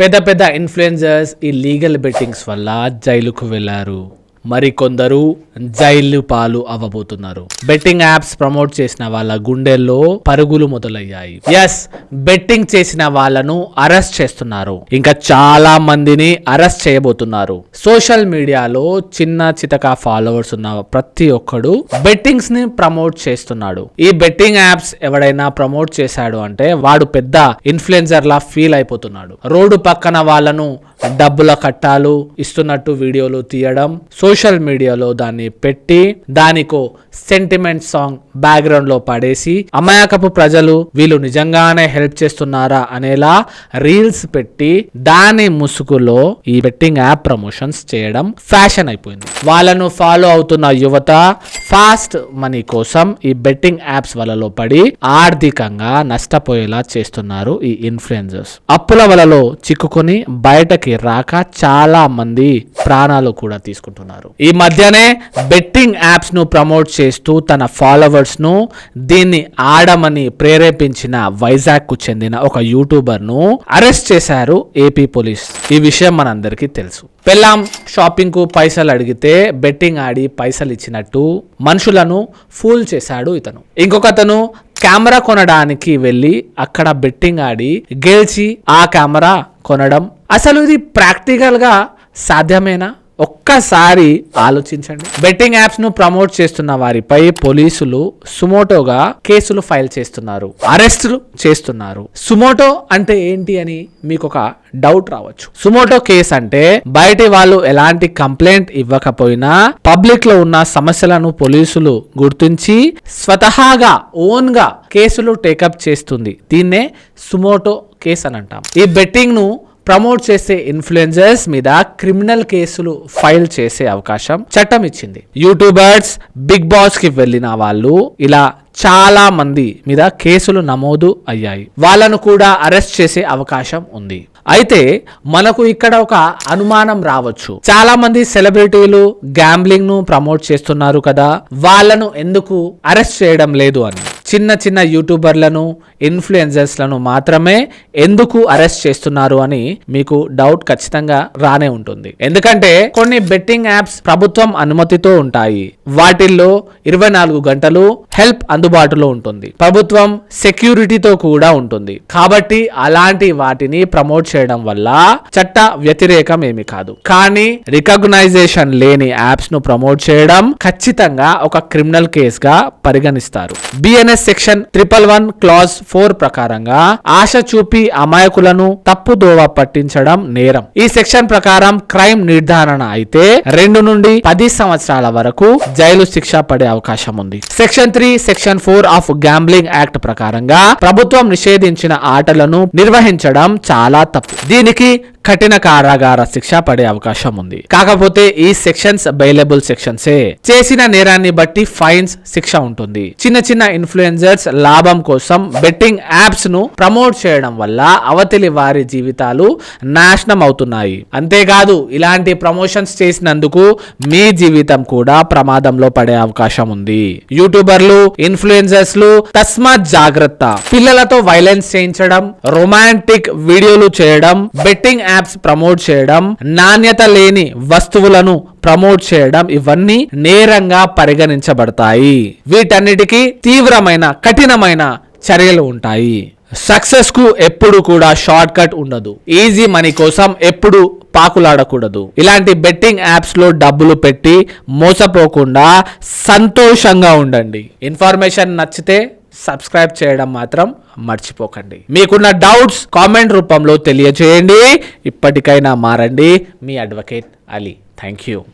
పెద్ద పెద్ద ఇన్ఫ్లుయెన్సర్స్ ఈ లీగల్ బెట్టింగ్స్ వల్ల జైలుకు వెళ్ళారు. మరికొందరు జైలు పాలు అవ్వబోతున్నారు. బెట్టింగ్ యాప్స్ ప్రమోట్ చేసిన వాళ్ళ గుండెల్లో పరుగులు మొదలయ్యాయి. ఎస్ బెట్టింగ్ చేసిన వాళ్ళను అరెస్ట్ చేస్తున్నారు. ఇంకా చాలా మందిని అరెస్ట్ చేయబోతున్నారు. సోషల్ మీడియాలో చిన్న చితక ఫాలోవర్స్ ఉన్న ప్రతి ఒక్కడు బెట్టింగ్స్ని ప్రమోట్ చేస్తున్నాడు. ఈ బెట్టింగ్ యాప్స్ ఎవడైనా ప్రమోట్ చేశాడు అంటే వాడు పెద్ద ఇన్ఫ్లుయెన్సర్ లా ఫీల్ అయిపోతున్నాడు. రోడ్డు పక్కన వాళ్ళను డబ్బుల కట్టాలు ఇస్తున్నట్టు వీడియోలు తీయడం సోషల్ మీడియాలో దాన్ని పెట్టి దానికో సెంటిమెంట్ సాంగ్ బ్యాక్గ్రౌండ్లో పడేసి అమాయకపు ప్రజలు వీళ్ళు నిజంగానే హెల్ప్ చేస్తున్నారా అనేలా రీల్స్ పెట్టి దాని ముసుగులో ఈ బెట్టింగ్ యాప్ ప్రమోషన్స్ చేయడం ఫ్యాషన్ అయిపోయింది. వాళ్ళను ఫాలో అవుతున్న యువత ఫాస్ట్ మనీ కోసం ఈ బెట్టింగ్ యాప్స్ వలలో పడి ఆర్థికంగా నష్టపోయేలా చేస్తున్నారు ఈ ఇన్ఫ్లుయెన్సర్స్. అప్పుల వలలో చిక్కుకొని బయటకి రాక చాలా మంది ప్రాణాలు కూడా తీసుకుంటున్నారు. ఈ మధ్యనే బెట్టింగ్ యాప్స్ను ప్రమోట్ చేస్తూ తన ఫాలోవర్స్ను దీన్ని ఆడమని ప్రేరేపించిన వైజాగ్కు చెందిన ఒక యూట్యూబర్ను అరెస్ట్ చేశారు ఏపీ పోలీస్ ఈ విషయం మనందరికీ తెలుసు. పెళ్ళాం షాపింగ్కు పైసలు అడిగితే బెట్టింగ్ ఆడి పైసలు ఇచ్చినట్టు మనుషులను ఫూల్ చేశాడు ఇతను. ఇంకొకతను కెమెరా కొనడానికి వెళ్ళి అక్కడ బెట్టింగ్ ఆడి గెలిచి ఆ కెమెరా కొనడం అసలు ఇది ప్రాక్టికల్గా సాధ్యమేనా? ఒక్కసారి ఆలోచించండి. బెట్టింగ్ యాప్స్ను ప్రమోట్ చేస్తున్న వారిపై పోలీసులు సుమోటోగా కేసులు ఫైల్ చేస్తున్నారు. అరెస్టులు చేస్తున్నారు. సుమోటో అంటే ఏంటి అని మీకు ఒక డౌట్ రావచ్చు. సుమోటో కేసు అంటే బయటి వాళ్ళు ఎలాంటి కంప్లైంట్ ఇవ్వకపోయినా పబ్లిక్లో ఉన్న సమస్యలను పోలీసులు గుర్తించి స్వతహాగా ఓన్గా కేసులు టేకప్ చేస్తుంది. దీన్నే సుమోటో కేసు అని అంటాం. ఈ బెట్టింగ్ను ప్రమోట్ చేసే ఇన్ఫ్లుయెన్సర్స్ మీద క్రిమినల్ కేసులు ఫైల్ చేసే అవకాశం చట్టం ఇచ్చింది. యూట్యూబర్స్ బిగ్ బాస్కి వెళ్ళిన వాళ్ళు ఇలా చాలా మంది మీద కేసులు నమోదు అయ్యాయి. వాళ్ళను కూడా అరెస్ట్ చేసే అవకాశం ఉంది. అయితే మనకు ఇక్కడ ఒక అనుమానం రావచ్చు. చాలా మంది సెలబ్రిటీలు గ్యాంబ్లింగ్ను ప్రమోట్ చేస్తున్నారు కదా వాళ్ళను ఎందుకు అరెస్ట్ చేయడం లేదు అని. చిన్న చిన్న యూట్యూబర్లను ఇన్ఫ్లుయెన్సర్స్లను మాత్రమే ఎందుకు అరెస్ట్ చేస్తున్నారు అని మీకు డౌట్ ఖచ్చితంగా రానే ఉంటుంది. ఎందుకంటే కొన్ని బెట్టింగ్ యాప్స్ ప్రభుత్వం అనుమతితో ఉంటాయి. వాటిల్లో ఇరవై నాలుగు గంటలు హెల్ప్ అందుబాటులో ఉంటుంది. ప్రభుత్వం సెక్యూరిటీతో కూడా ఉంటుంది. కాబట్టి అలాంటి వాటిని ప్రమోట్ చేయడం వల్ల చట్ట వ్యతిరేకం ఏమి కాదు. కానీ రికగ్నైజేషన్ లేని యాప్స్ను ప్రమోట్ చేయడం ఖచ్చితంగా ఒక క్రిమినల్ కేస్గా పరిగణిస్తారు BNS section triple one clause four ప్రకారంగా ఆశ చూపి అమాయకులను తప్పుదోవ పట్టించడం నేరం. ఈ సెక్షన్ ప్రకారం క్రైమ్ నిర్ధారణ అయితే రెండు నుండి పది సంవత్సరాల వరకు జైలు శిక్ష పడే అవకాశం ఉంది. Section three section four of gambling act ప్రకారంగా ప్రభుత్వం నిషేధించిన ఆటలను నిర్వహించడం చాలా తప్పు. దీనికి కఠిన కారాగార శిక్ష పడే అవకాశం ఉంది. కాకపోతే ఈ సెక్షన్స్ బైలబుల్ సెక్షన్సే చేసిన నేరాన్ని బట్టి ఫైన్స్ శిక్ష ఉంటుంది. చిన్న చిన్న ఇన్ఫ్లుయెన్సర్స్ లాభం కోసం బెట్టింగ్ యాప్స్ను ప్రమోట్ చేయడం వల్ల అవతలి వారి జీవితాలు నాశనం అవుతున్నాయి. అంతేకాదు ఇలాంటి ప్రమోషన్స్ చేసినందుకు మీ జీవితం కూడా ప్రమాదంలో పడే అవకాశం ఉంది. యూట్యూబర్లు ఇన్ఫ్లుయెన్సర్స్ తస్మాత్ జాగ్రత్త. పిల్లలతో వైలెన్స్ చేయించడం రొమాంటిక్ వీడియోలు చేయడం బెట్టింగ్ యాప్స్ ప్రమోట్ చేయడం నాణ్యత లేని వస్తువులను ప్రమోట్ చేయడం ఇవన్నీ నేరంగా పరిగణించబడతాయి. వీటన్నిటికీ తీవ్రమైన కఠినమైన చర్యలు ఉంటాయి. సక్సెస్కు ఎప్పుడు కూడా షార్ట్ కట్ ఉండదు. ఈజీ మనీ కోసం ఎప్పుడు పాకులాడకూడదు. ఇలాంటి బెట్టింగ్ యాప్స్లో డబ్బులు పెట్టి మోసపోకుండా సంతోషంగా ఉండండి. ఇన్ఫర్మేషన్ నచ్చితే సబ్స్క్రైబ్ చేయడం మాత్రం మర్చిపోకండి. మీకున్న డౌట్స్ కామెంట్ రూపంలో తెలియజేయండి. ఇప్పటికైనా మారండి. మీ అడ్వకేట్ అలీ. Thank you